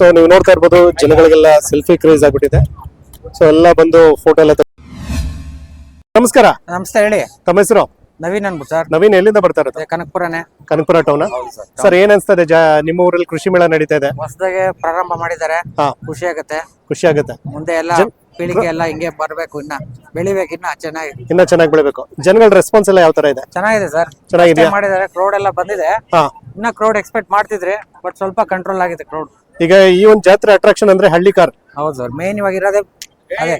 So ನೀವು ನೋಡ್ತಾ ಇರ್ಬೋದು ಜನಗಳಿಗೆಲ್ಲ ಸೆಲ್ಫಿ ಕ್ರೇಜ್ ಆಗ್ಬಿಟ್ಟಿದೆ. ಸೊ ಎಲ್ಲ ಬಂದು ಫೋಟೋ ಎಲ್ಲ ತಗೊ- ನಮಸ್ಕಾರ. ನಮಸ್ತೆ ಹೇಳಿ. ತಮ್ಮ ಹೆಸರು? ನವೀನ್ ಅನ್ಬಿಟ್ಟು ಸರ್. ನವೀನ್ ಎಲ್ಲಿಂದ ಬರ್ತಾ ಇರೋದು? ಕನಕಪುರನೇ. ಕನಕಪುರ ಟೌನ್ ಸರ್ ಏನ್ ಅನ್ಸ್ತದೆ ಜಾ ನಿಮ್ಮ ಊರಲ್ಲಿ ಕೃಷಿ ಮೇಳ ನಡೀತಾ ಇದೆ? ಹೊಸದಾಗೆ ಪ್ರಾರಂಭ ಮಾಡಿದ್ದಾರೆ. ಹಾ. ಖುಷಿ ಆಗುತ್ತೆ. ಖುಷಿ ಆಗುತ್ತೆ. ಮುಂದೆ ಎಲ್ಲ ಪೀಳಿಗೆ ಎಲ್ಲ ಹಿಂಗೆ ಬರ್ಬೇಕು ಇನ್ನ ಬೆಳಿಬೇಕು ಇನ್ನ ಚೆನ್ನಾಗಿ ಇನ್ನ ಚೆನ್ನಾಗಿ ಬೆಳಿಬೇಕು. ಜನಗಳ ರೆಸ್ಪಾನ್ಸ್ ಎಲ್ಲ ಯಾವ ತರ ಇದೆ? ಚೆನ್ನಾಗಿದೆ ಸರ್. ಚೆನ್ನಾಗಿದೆ ಮಾಡಿದ್ದಾರೆ ಕ್ರೌಡ್ ಎಲ್ಲ ಬಂದಿದೆ. ಹಾ. ಇನ್ನ ಕ್ರೌಡ್ ಎಕ್ಸ್ಪೆಕ್ಟ್ ಮಾಡ್ತಿದ್ರೆ ಬಟ್ ಸ್ವಲ್ಪ ಕಂಟ್ರೋಲ್ ಆಗಿದೆ ಕ್ರೌಡ್ ಈಗ ಈ ಒಂದು ಜಾತ್ರೆ ಅಟ್ರಾಕ್ಷನ್ ಅಂದ್ರೆ ಹಳ್ಳಿ ಕಾರ್ ಹೌದು ಸರ್ ಮೇನ್ ಇವಾಗ ಇರೋದೇ ಅದೇ.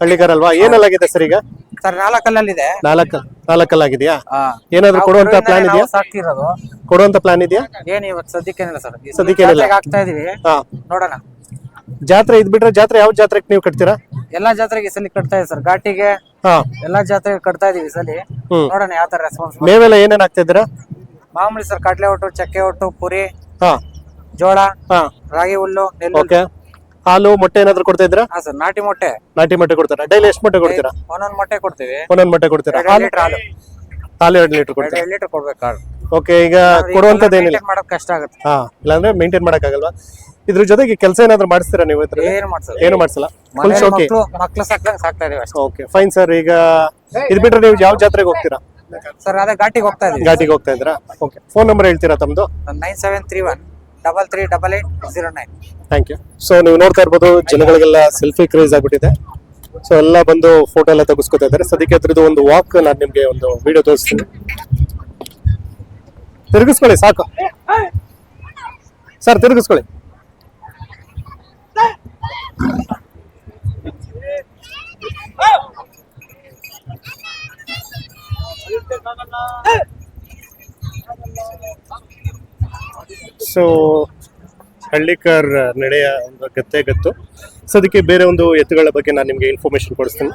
ಹಳ್ಳಿ ಕಾರ್ ಅಲ್ವಾ? ಏನಲ್ಲಾಗಿದೆ ಸರ್ ಈಗ? ಸರ್ ನಾಲ್ಕಲ್ಲಲ್ಲಿದೆ. ನಾಲ್ಕ ನಾಲ್ಕಲ್ಲಾಗಿದೆಯಾ? ಹಾ. ಏನಾದ್ರು ಕೊಡುವಂತ ಪ್ಲಾನ್ ಇದೆಯಾ? ಸಾಕಿರೋದು. ಸಾಕ್ತಿರೋದು ಕೊಡುವಂತ ಪ್ಲಾನ್ ಇದೆಯಾ? ಏನ್ ಇವತ್ತು ಸದ್ಯಕ್ಕೇನಿಲ್ಲ ಸರ್. ಈ ಸದ್ಯಕ್ಕೆ ಏನಿಲ್ಲ. ಜಾತ್ರೆಗೆ ಆಗ್ತಾ ಇದೀವಿ. ಹಾ. ನೋಡೋಣ. ಜಾತ್ರೆ ಇದ್ ಬಿಟ್ರೆ ಜಾತ್ರೆ ಯಾವ ಜಾತ್ರೆಗೆ ನೀವು ಕಟ್ತೀರಾ? ಎಲ್ಲಾ ಜಾತ್ರೆಗೆ ಈ ಸಲ ಕಟ್ತಾ ಇದೆ ಸರ್. ಘಾಟಿಗೆ ಹಾ. ಎಲ್ಲಾ ಜಾತ್ರೆಗೆ ಕಟ್ತಾ ಇದೀವಿ ಈ ಸಲಿ. ಹ್ಮ್. ನೋಡೋಣ ಯಾವ ತರ ರೆಸ್ಪಾನ್ಸ್ ಮೇವೆಲ್ಲ ಏನೇನ್ ಆಗ್ತಾ ಇದ್ದೀರಾ? ಮಾಮೂಲಿ ಸರ್ ಕಡ್ಲೆ ಒಟ್ಟು ಚಕ್ಕೆ ಒಟ್ಟು ಪುರಿ. ಹಾ. ಜೋಳ ಹಾ. ರಾಗಿ ಹುಲ್ಲು ನೆಲ್ಲು. ಓಕೆ. ಹಾಲು ಮೊಟ್ಟೆ ಏನಾದ್ರು ಕೊಡ್ತಾ ಇದ್ದೀರಾ? ಹಾ ಸರ್ ನಾಟಿ ಮೊಟ್ಟೆ. ನಾಟಿ ಮೊಟ್ಟೆ ಕೊಡ್ತಾರಾ? ಡೈಲಿ ಎಷ್ಟು ಮೊಟ್ಟೆ ಕೊಡ್ತೀರಾ? ಒಂದೊಂದ್ ಮೊಟ್ಟೆ ಕೊಡ್ತೀವಿ. ಒಂದೊಂದು ಮೊಟ್ಟೆ ಕೊಡ್ತೀರಾ? ಎರಡು ಹಾಲು ಲೀಟರ್ ಹಾಲು. ಹಾಲು ಎರಡು ಲೀಟರ್ ಕೊಡ್ತೀರಾ? ಎರಡು ಲೀಟರ್ ಕೊಡ್ಬೇಕು ಹಾಲು. ಓಕೆ ಈಗ ಕೊಡುವಂತದ್ದು ಏನಿಲ್ಲ. Maintain ಕಷ್ಟ ಆಗುತ್ತೆ. ಹಾ ಇಲ್ಲಾಂದ್ರೆ ಮೇಂಟೈನ್ ಆಗಲ್ವಾ ಇದ್ರ ಜೊತೆಗೆ ಕೆಲಸ ಏನಾದ್ರು ಮಾಡಿಸ್ತೀರಾ ನೀವು ಇದ್ರ ಏನು ಮಾಡ್ಸಲ್ಲ. ಏನು ಮಾಡಿಸಲ್ಲ? ಫುಲ್ ಮನೇಲಿ ಶೋಕಿ. ಮಕ್ಳು ಮಕ್ಳು ಸಾಕ್ದಂಗ್ ಸಾಕ್ತಾ ಇದೀವಿ ಅಷ್ಟೇ. ಓಕೆ ಫೈನ್ ಸರ್ ಈಗ ಇದ್ ಬಿಟ್ರೆ ನೀವು ಯಾವ ಜಾತ್ರೆಗೆ ಹೋಗ್ತೀರಾ? ಸರ್ ಅದೇ ಘಾಟಿಗೆ ಹೋಗ್ತಾ ಇದೀವಿ. ಘಾಟಿಗೆ ಹೋಗ್ತಾ ಇದ್ದೀರಾ? ಓಕೆ. ಫೋನ್ ನಂಬರ್ ಹೇಳ್ತೀರಾ ತಮ್ಮದು nine seven three one double three double eight zero nine thank you so ನೀವು ನೋಡ್ತಾ ಇರ್ಬೋದು ಜನಗಳಿಗೆಲ್ಲ ಸೆಲ್ಫಿ ಕ್ರೇಜ್ ಆಗ್ಬಿಟ್ಟಿದೆ ಸೊ ಎಲ್ಲ ಬಂದು ಫೋಟೋ ಎಲ್ಲ ತೆಗೆಸ್ಕೊತಾ ಇದ್ದಾರೆ ಸದ್ಯಕ್ಕೆ ಅದ್ರದ್ದು ಒಂದು ವಾಕ್ ನಾನು ನಿಮಗೆ ಒಂದು ವಿಡಿಯೋ ತೋರಿಸ್ತೀನಿ ತಿರುಗಿಸ್ಕೊಳ್ಳಿ ಸಾಕು ಸರ್ ತಿರುಗಿಸ್ಕೊಳ್ಳಿ ಸೊ ಹಳ್ಳಿಕರ್ ನಡೆಯ ಒಂದು ಗತ್ತೆ ಗತ್ತು. ಸೊ ಅದಕ್ಕೆ ಬೇರೆ ಒಂದು ಎತ್ತುಗಳ ಬಗ್ಗೆ ನಾನು ನಿಮಗೆ ಇನ್ಫಾರ್ಮೇಶನ್ ಕೊಡಿಸ್ತೀನಿ.